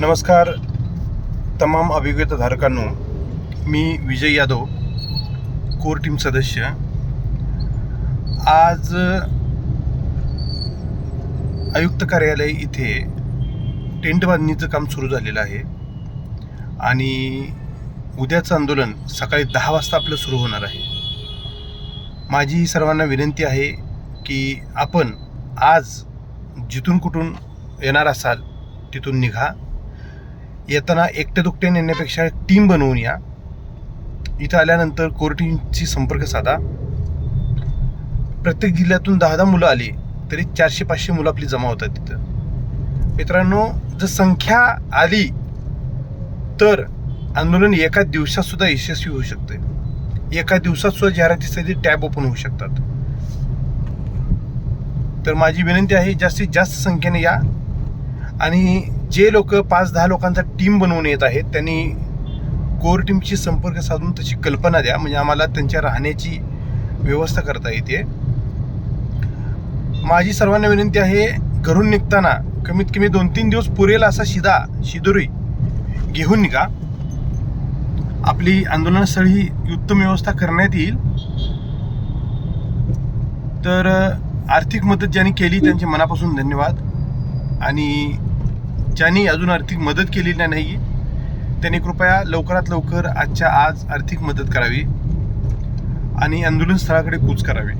नमस्कार तमाम अभिज्ञताधारकांनो मी विजय यादव कोर टीम सदस्य. आज आयुक्त कार्यालय इथे टेंट बांधणीचं काम सुरू झालेलं आहे. आणि उद्याचं आंदोलन सकाळी दहा वाजता आपलं सुरू होणार आहे. माझी सर्वांना विनंती आहे की आपण आज जिथून कुठून येणार असाल तिथून निघा. येताना एकटे दुकटे येण्यापेक्षा टीम बनवून या. इथं आल्यानंतर कोर संपर्क साधा. प्रत्येक जिल्ह्यातून दहा दहा मुलं आली तरी चारशे पाचशे मुलं आपली जमा होतात तिथं. मित्रांनो जर संख्या आली तर आंदोलन एका दिवसात सुद्धा यशस्वी होऊ शकते एका दिवसात सुद्धा जाहिरातीसाठी टॅब ओपन होऊ शकतात. तर माझी विनंती आहे जास्तीत जास्त संख्येने या. आणि जे लोक पाच दहा लोकांचा टीम बनवून येत आहेत त्यांनी कोर टीमशी संपर्क साधून तशी कल्पना द्या. म्हणजे आम्हाला त्यांच्या राहण्याची व्यवस्था करता येते. माझी सर्वांना विनंती आहे घरून निघताना कमीत कमी दोन तीन दिवस पुरेल असा शिदा शिदोरी घेऊन निघा. आपली आंदोलनस्थळी उत्तम व्यवस्था करण्यात येईल. तर आर्थिक मदत ज्यांनी केली त्यांचे मनापासून धन्यवाद. आणि ज्यांनी अजून आर्थिक मदत केलेली नाही त्यांनी कृपया लवकरात लवकर आजच्या आज आर्थिक मदत करावी आणि आंदोलन स्थळाकडे कूच करावी.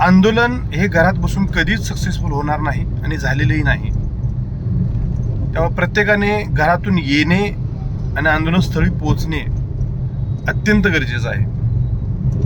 आंदोलन हे घरात बसून कधीच सक्सेसफुल होणार नाही आणि झालेलंही नाही. तेव्हा प्रत्येकाने घरातून येणे आणि आंदोलनस्थळी पोचणे पोहोचणे अत्यंत गरजेचं आहे.